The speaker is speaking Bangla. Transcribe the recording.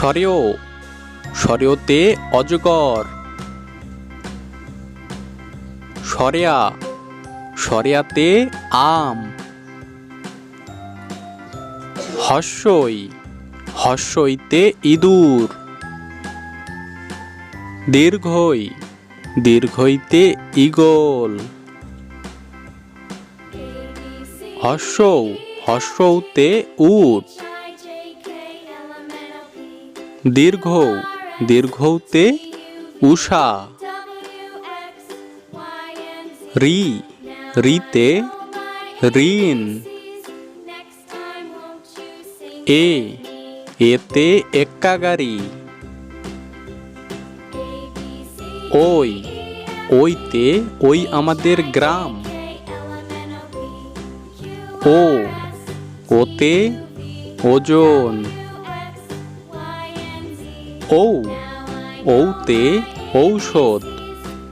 সরেও, সরেওতে অজগর। সরেয়া, সরেয়াতে আম। হস্যই হস্যইতে ইঁদুর। দীর্ঘই, দীর্ঘইতে ঈগল। হস্যৌ হস্যৌতে উট। দীর্ঘ, দীর্ঘৌতে উষা। রি, রিতে ঋণ। এ, এতে এক্কা গাড়ি ওই, ওইতে ওই আমাদের গ্রাম। ও, ওতে ওজন। ঔ ঔতে ঔষধ